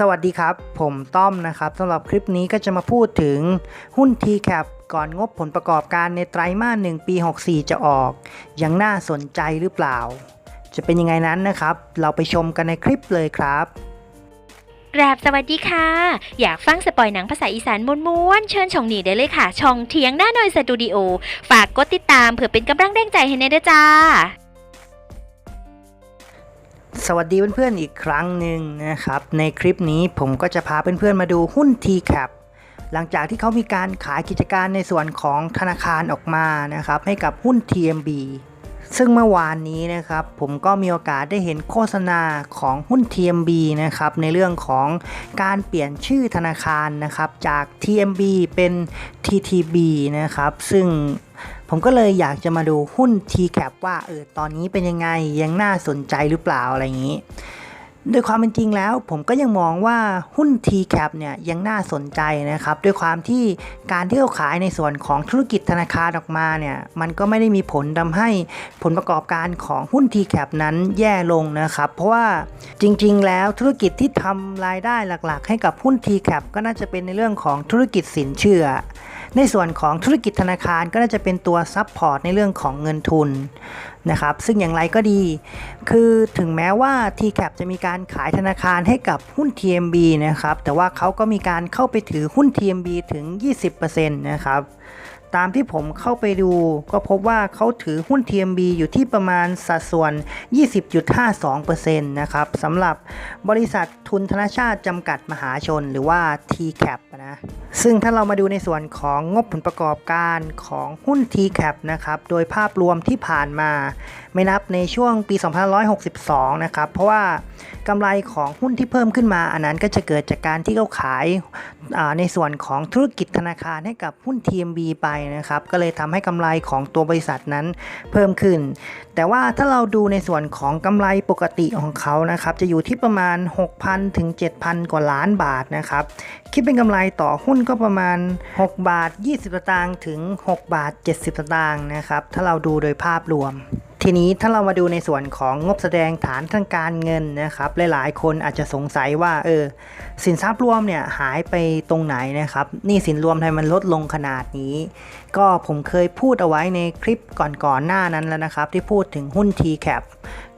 สวัสดีครับ ผมต้อมนะครับสำหรับคลิปนี้ก็จะมาพูดถึงหุ้น TCAP ก่อนงบผลประกอบการในไตรมาส1ปี 64 จะออก ยังน่าสนใจหรือเปล่า จะเป็นยังไงนั้นนะครับ เราไปชมกันในคลิปเลยครับกราบสวัสดีค่ะ อยากฟังสปอยหนังภาษาอีสานม้วนๆเชิญช่องนี้ได้เลยค่ะ ช่องเทียงหน้าหน่อยสตูดิโอ ฝากกดติดตามเพื่อเป็นกำลังแรงใจให้ในเด้อจ้า สวัสดีเพื่อนๆอีกครั้งหนึ่งนะครับ ในคลิปนี้ผมก็จะพาเพื่อนๆมาดูหุ้น TCAP หลังจากที่เขามีการขายกิจการในส่วนของธนาคารออกมานะครับ ให้กับหุ้น TMB ซึ่งเมื่อวานนี้นะครับผมก็มีโอกาสได้เห็นโฆษณาของหุ้น TMB นะครับในเรื่องของการเปลี่ยนชื่อธนาคารนะครับจาก TMB เป็น TTB นะครับซึ่ง ผมก็เลยอยากจะมาดูหุ้น TCAP ว่าเออตอนนี้เป็นยังไงยังน่าสนใจหรือเปล่าอะไรอย่างนี้โดยความเป็นจริงแล้วผมก็ยังมองว่าหุ้น TCAP เนี่ยยังน่าสนใจนะครับด้วยความที่การที่เขาขายในส่วนของธุรกิจธนาคารออกมาเนี่ยมันก็ไม่ได้มีผลทำให้ผลประกอบการของหุ้น TCAP นั้นแย่ลงนะครับ เพราะว่าจริงๆ แล้วธุรกิจที่ทำรายได้หลักๆ ให้กับหุ้น TCAP ก็น่าจะเป็นในเรื่องของธุรกิจสินเชื่อ ในส่วนของธุรกิจธนาคารก็น่าจะเป็นตัวซับพอร์ตในเรื่องของเงินทุนนะครับซึ่งอย่างไรก็ดี คือถึงแม้ว่า TCAP จะมีการขายธนาคารให้กับหุ้น TMB นะครับแต่ว่าเขาก็มีการเข้าไปถือหุ้น TMB ถึง 20%นะครับ ตามที่ผมเข้าไปดู ก็พบว่าเขาถือหุ้น TMB อยู่ที่ประมาณสัดส่วน 20.52%นะครับสำหรับบริษัททุนธนชาติจำกัดมหาชนหรือว่า TCAP นะซึ่งถ้าเรามาดูในส่วนของงบผลประกอบการของหุ้น TCAP นะครับโดยภาพรวมที่ผ่านมา ไม่นับในช่วงปี 2562 นะครับ เพราะว่ากำไรของหุ้นที่เพิ่มขึ้นมา อันนั้นก็จะเกิดจากการที่เขาขายในส่วนของธุรกิจธนาคารให้กับหุ้น TMB ไปนะครับ ก็เลยทำให้กำไรของตัวบริษัทนั้นเพิ่มขึ้น แต่ว่าถ้าเราดูในส่วนของกำไรปกติของเขานะครับจะอยู่ที่ประมาณ 6,000 ถึง 7,000 กว่าล้านบาทนะครับคิดเป็นกำไรต่อหุ้นก็ประมาณ 6 บาท 20 สตางค์ถึง 6 บาท 70 สตางค์นะครับถ้าเราดูโดยภาพรวม ทีนี้ถ้าเรามาดูในส่วนของงบแสดงฐานทางการเงินนะครับ หลายๆ คนอาจจะสงสัยว่าเออสินทรัพย์รวมเนี่ยหายไปตรงไหนนะครับนี่สินรวมทำไมมันลดลงขนาดนี้ ก็ผมเคยพูดเอาไว้ในคลิปก่อนๆหน้านั้นแล้วนะครับ ที่พูดถึงหุ้น TCAP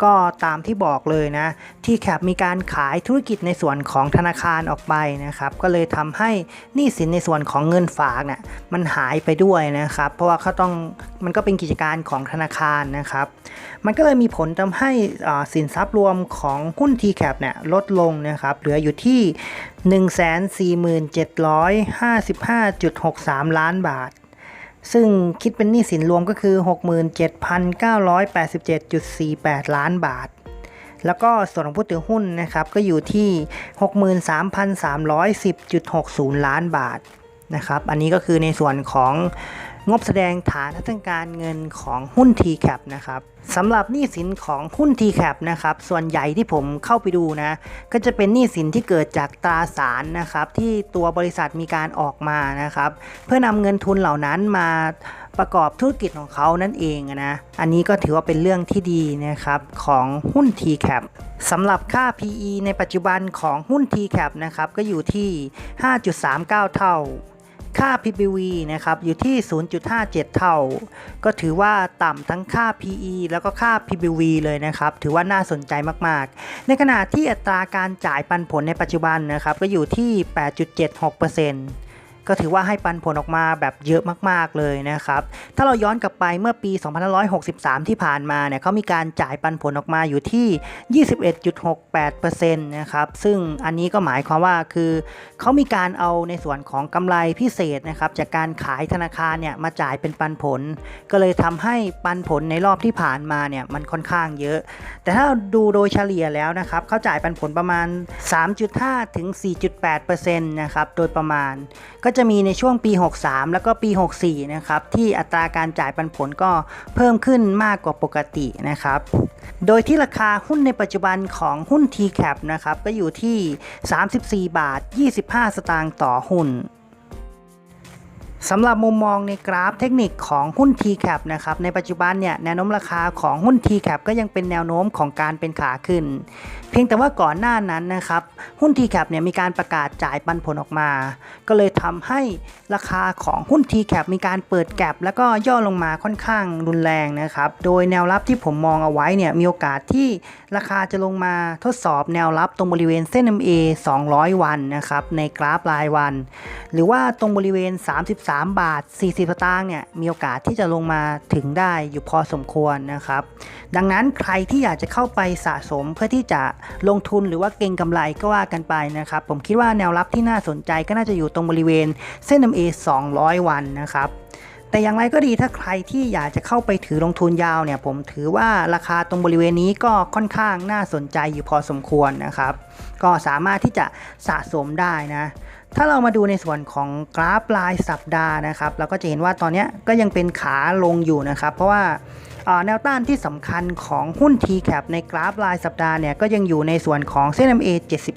ก็ตามที่บอกเลยนะ TCAP มีการขายธุรกิจในส่วนของธนาคารออกไปนะครับ ก็เลยทำให้หนี้สินในส่วนของเงินฝากเนี่ยมันหายไปด้วยนะครับ เพราะว่าเขาต้องมันก็เป็นกิจการของธนาคารนะครับ มันก็เลยมีผลทำให้สินทรัพย์รวมของหุ้น TCAP เนี่ยลดลงนะครับ เหลืออยู่ที่ 147,55.63 ล้านบาทซึ่งคิดเป็นหนี้สินรวมก็คือ 67,987.48 ล้านบาท แล้วก็ส่วนของผู้ถือหุ้นนะครับก็อยู่ที่ 63,310.60 ล้านบาทนะครับ อันนี้ก็คือในส่วนของ งบแสดงฐานทางการเงินของหุ้น TCAP นะครับสำหรับหนี้สินของหุ้น TCAP นะครับ ส่วนใหญ่ที่ผมเข้าไปดูนะ ก็จะเป็นหนี้สินที่เกิดจากตราสารนะครับ ที่ตัวบริษัทมีการออกมานะครับ เพื่อนำเงินทุนเหล่านั้นมาประกอบธุรกิจของเขานั่นเองนะ อันนี้ก็ถือว่าเป็นเรื่องที่ดีนะครับของหุ้น TCAP สำหรับค่า PE ในปัจจุบันของหุ้น TCAP นะครับ ก็อยู่ที่ 5.39 เท่า ค่า PBV นะครับอยู่ที่ 0.57 เท่า ก็ถือว่าต่ำทั้งค่า PE แล้วก็ค่า PBV เลยนะครับ ถือว่าน่าสนใจมากๆ ในขณะที่อัตราการจ่ายปันผลในปัจจุบันนะครับ ก็อยู่ที่ 8.76% ก็ถือว่าให้ปันผลออกมาแบบเยอะมากๆเลยนะครับ ถ้าเราย้อนกลับไปเมื่อปี 2563 ที่ผ่านมาเนี่ยเขามีการจ่ายปันผลออกมาอยู่ที่ 21.68%นะครับซึ่งอันนี้ก็หมายความว่าคือเขามีการเอาในส่วนของกำไรพิเศษนะครับจากการขายธนาคารเนี่ยมาจ่ายเป็นปันผล ก็เลยทำให้ปันผลในรอบที่ผ่านมาเนี่ยมันค่อนข้างเยอะ แต่ถ้าดูโดยเฉลี่ยแล้วนะครับเขาจ่ายปันผลประมาณ 3.5 ถึง 4.8%นะครับโดยประมาณก็จะมีในช่วงปี 63 แล้วก็ปี 64 นะครับ ที่อัตราการจ่ายปันผลก็เพิ่มขึ้นมากกว่าปกตินะครับ โดยที่ราคาหุ้นในปัจจุบันของหุ้น TCAP นะครับ ก็อยู่ที่ 34 บาท 25 สตางค์ต่อหุ้น สำหรับมุมมองในกราฟเทคนิคของหุ้น TCAP นะครับในปัจจุบันเนี่ยแนวโน้มราคาของหุ้น TCAP ก็ยังเป็นแนวโน้มของการเป็นขาขึ้น เพียงแต่ว่าก่อนหน้านั้นนะครับหุ้น TCAP เนี่ยมีการประกาศจ่ายปันผลออกมา ก็เลยทำให้ราคาของหุ้น TCAP มีการเปิดแกลบแล้วก็ย่อลงมาค่อนข้างรุนแรงนะครับโดยแนวรับที่ผมมองเอาไว้เนี่ยมีโอกาสที่ราคาจะลงมาทดสอบแนวรับตรงบริเวณเส้น MA 200 วันนะครับในกราฟรายวัน หรือว่าตรงบริเวณ 33บาท 40สตางค์เนี่ยมีโอกาสที่จะลงมาถึงได้อยู่พอสมควรนะครับ ดังนั้นใครที่อยากจะเข้าไปสะสมเพื่อที่จะลงทุนหรือว่าเก็งกำไรก็ว่ากันไปนะครับ ผมคิดว่าแนวรับที่น่าสนใจก็น่าจะอยู่ตรงบริเวณเส้น MA 200 วันนะครับแต่อย่างไรก็ดีถ้าใครที่อยากจะเข้าไปถือลงทุนยาวเนี่ยผมถือว่าราคาตรงบริเวณนี้ก็ค่อนข้างน่าสนใจอยู่พอสมควรนะครับ ก็สามารถที่จะสะสมได้นะถ้าเรามาดูในส่วนของกราฟรายสัปดาห์นะครับเราก็จะเห็นว่าตอนนี้ก็ยังเป็นขาลงอยู่นะครับ เพราะว่าแนวต้านที่สำคัญของหุ้น TCAP ในกราฟรายสัปดาห์เนี่ยก็ยังอยู่ในส่วนของเส้น MA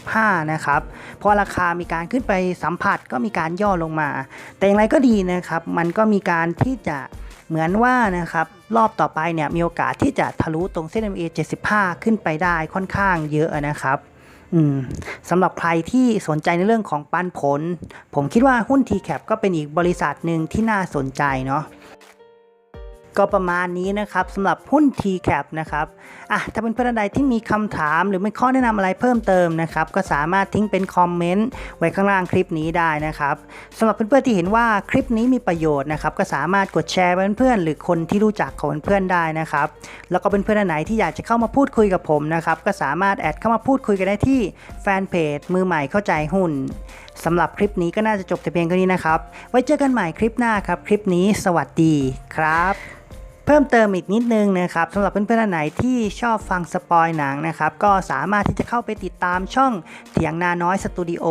75 นะครับพราะราคามีการขึ้นไปสัมผัสก็มีการย่อลงมา แต่อย่างไรก็ดีนะครับ มันก็มีการที่จะเหมือนว่านะครับรอบต่อไปเนี่ยมีโอกาสที่จะทะลุตรงเส้น MA 75 ขึ้นไปได้ค่อนข้างเยอะนะครับ สำหรับใครที่สนใจในเรื่องของปันผล ผมคิดว่าหุ้น TCAP ก็เป็นอีกบริษัทหนึ่งที่น่าสนใจเนาะ ก็ประมาณนี้นะครับสำหรับหุ้น TCAP นะครับอะถ้าเป็นเพื่อนใดที่มีคำถามหรือมีข้อแนะนำอะไรเพิ่มเติมนะครับก็สามารถทิ้งเป็นคอมเมนต์ไว้ข้างล่างคลิปนี้ได้นะครับสำหรับเพื่อนๆที่เห็นว่าคลิปนี้มีประโยชน์นะครับก็สามารถกดแชร์ไปเพื่อนๆหรือคนที่รู้จักของเพื่อนๆได้นะครับแล้วก็เป็นเพื่อนไหนที่อยากจะเข้ามาพูดคุยกับผมนะครับก็สามารถแอดเข้ามาพูดคุยกันได้ที่แฟนเพจมือใหม่เข้าใจหุ้นสำหรับคลิปนี้ก็น่าจะจบแต่เพียงเท่านี้นะครับ ไว้เจอกันใหม่คลิปหน้าครับ คลิปนี้สวัสดีครับ พิ่มเติมอีกนิดนึงนะครับสำหรับเพื่อนๆไหนที่ชอบฟังสปอยหนังนะครับก็สามารถที่จะเข้าไปติดตามช่องเถียงนาน้อยสตูดิโอ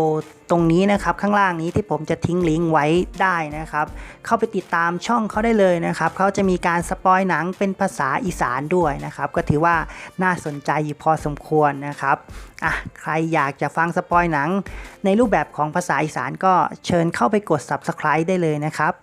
ตรงนี้นะครับข้างล่างนี้ที่ผมจะทิ้งลิงก์ไว้ได้นะครับ เข้าไปติดตามช่องเขาได้เลยนะครับเขาจะมีการสปอยหนังเป็นภาษาอีสานด้วยนะครับก็ถือว่าน่าสนใจอยู่พอสมควรนะครับอะใครอยากจะฟังสปอยหนัง ในรูปแบบของภาษาอีสานก็เชิญเข้าไปกด subscribe ได้เลยนะครับ